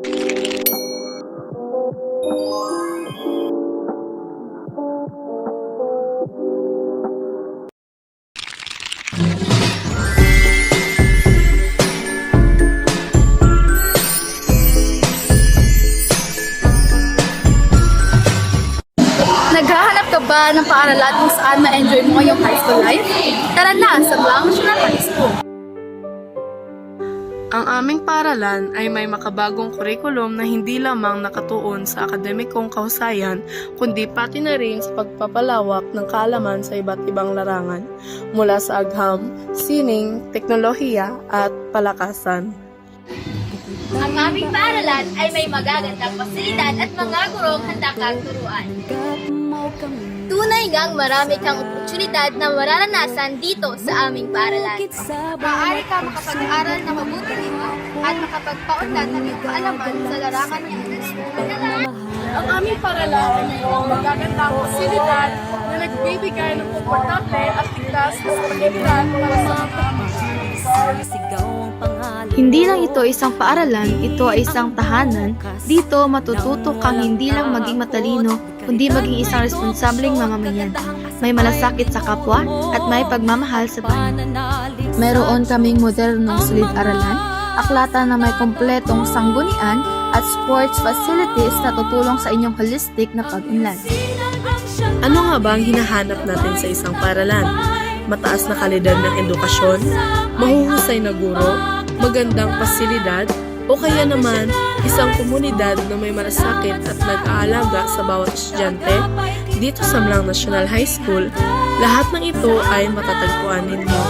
Naghahanap ka ba ng paaralan kung saan ma-enjoy mo ngayong high school life? Tara na sa School! Ang aming paaralan ay may makabagong kurikulum na hindi lamang nakatuon sa akademikong kahusayan, kundi pati na rin sa pagpapalawak ng kaalaman sa iba't ibang larangan, mula sa agham, sining, teknolohiya, at palakasan. Ang aming paaralan ay may magagandang pasilidad at mga gurong handa kang turuan. Tunay ngang marami kang oportunidad na mararanasan dito sa aming paaralan. Maaari ka makapag-aral na mabuti makapagpaunlad ng iyong kaalaman sa larangan ng Ang aming paaralan ay mayroong magagandang pasilidad na nagbibigay ng komportable at tigtas na pagkakilala para sa mga Hindi lang ito isang paaralan, ito ay isang tahanan. Dito matututo kang hindi lang maging matalino, kundi maging isang responsableng mamamayan. May malasakit sa kapwa at may pagmamahal sa bayan. Mayroon kaming modernong silid-aralan, aklatan na may kompletong sanggunian at sports facilities na tutulong sa inyong holistic na pag-unlad. Ano nga ba ang hinahanap natin sa isang paaralan? Mataas na kalidad ng edukasyon, mahuhusay na guro, magandang pasilidad, o kaya naman isang komunidad na may malasakit at nag-aalaga sa bawat estudyante? Dito sa Mlang National High School, lahat ng ito ay matatagpuan ninyo